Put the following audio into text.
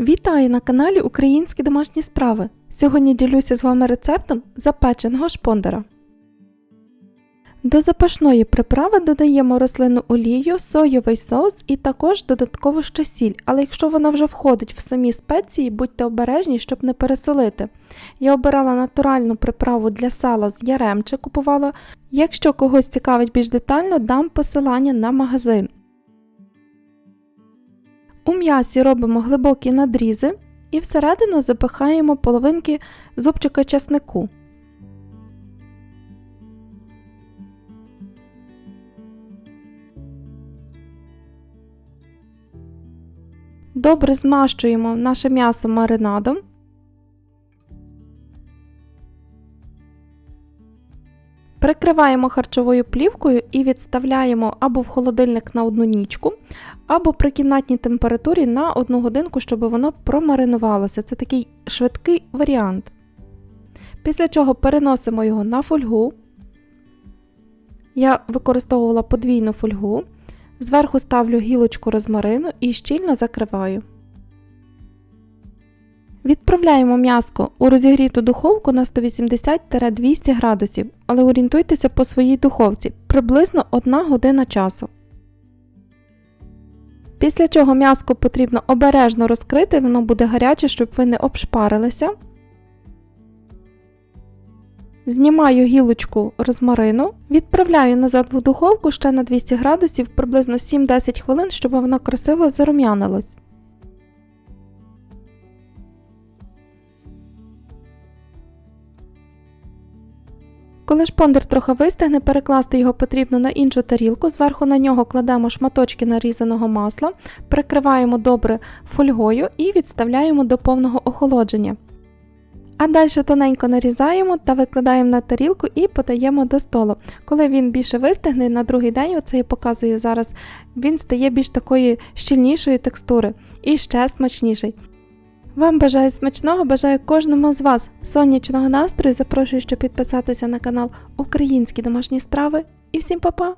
Вітаю на каналі Українські домашні страви. Сьогодні ділюся з вами рецептом запеченого шпондера. До запашної приправи додаємо рослинну олію, соєвий соус і також додатково ще сіль, але якщо вона вже входить в самі спеції, будьте обережні, щоб не пересолити. Я обирала натуральну приправу для сала з яремче купувала. Якщо когось цікавить більш детально, дам посилання на магазин. У м'ясі робимо глибокі надрізи і всередину запихаємо половинки зубчика часнику. Добре змащуємо наше м'ясо маринадом. Прикриваємо харчовою плівкою і відставляємо або в холодильник на одну нічку, або при кімнатній температурі на одну годинку, щоб воно промаринувалося. Це такий швидкий варіант. Після чого переносимо його на фольгу. Я використовувала подвійну фольгу. Зверху ставлю гілочку розмарину і щільно закриваю. Відправляємо м'яско у розігріту духовку на 180-200 градусів, але орієнтуйтеся по своїй духовці приблизно 1 година часу. Після чого м'яско потрібно обережно розкрити, воно буде гаряче, щоб ви не обшпарилися. Знімаю гілочку розмарину, відправляю назад в духовку ще на 200 градусів приблизно 7-10 хвилин, щоб воно красиво зарум'янилось. Коли шпондер трохи вистигне, перекласти його потрібно на іншу тарілку, зверху на нього кладемо шматочки нарізаного масла, прикриваємо добре фольгою і відставляємо до повного охолодження. А далі тоненько нарізаємо та викладаємо на тарілку і подаємо до столу. Коли він більше вистигне, на другий день, оце я показую зараз, він стає більш такої щільнішої текстури і ще смачніший. Вам бажаю смачного, бажаю кожному з вас сонячного настрою. Запрошую, щоб підписатися на канал Українські домашні страви. І всім па-па!